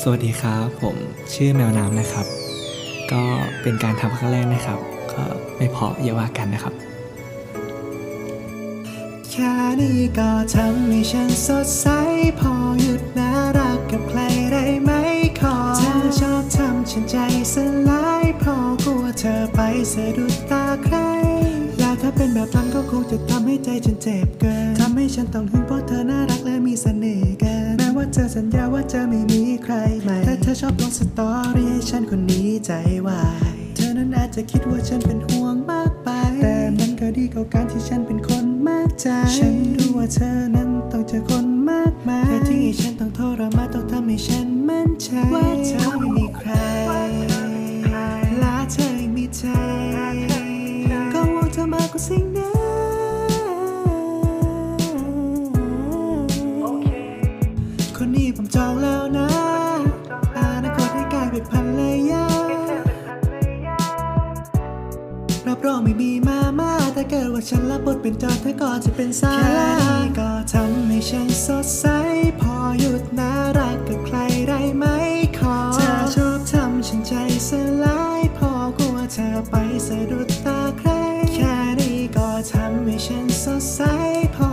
สวัสดีครับ ผมชื่อแมวน้ำนะครับ ก็เป็นการทำครั้งแรกนะครับ ก็ไม่เพออย่าว่ากันนะครับ แค่นี้ก็ทำให้ฉันสดใส พอหยุดน่ารักกับใครได้ไหมขอเธอชอบทำฉันใจสลายเพราะกลัวเธอไปสะดุดตาใคร แล้วถ้าเป็นแบบนั้นก็คงจะทำให้ใจฉันเจ็บเกินทำให้ฉันต้องหึงเพราะเธอน่ารักและมีเสน่ห์เกินแม้ว่าเธอสัญญา ใจวาย เธอนั้นอาจจะคิดว่าฉันเป็นห่วงมากไป แต่มันก็ดีกว่าการที่ฉันเป็นคนมากใจ ฉันรู้ว่าเธอนั้นต้องเจอคนมากมายแต่ที่ให้ฉันต้องทรมานต้องทำให้ฉันมั่นใจว่าเธอไม่มีใครลาเธอไม่มีใจก็วงเธอมากกว่าสิ่งนั้น รับรองไม่มีมามาแต่เกิดว่าฉันรับบทเป็นจอเธอก็จะเป็นสาแค่นี้ก็ทำให้ฉันสดใส พอหยุดน่ารักกับใครได้ไหมขอเธอชอบทำฉันใจสลาย พอกลัวเธอไปสะดุดตาใคร แค่นี้ก็ทำให้ฉันสดใสพอ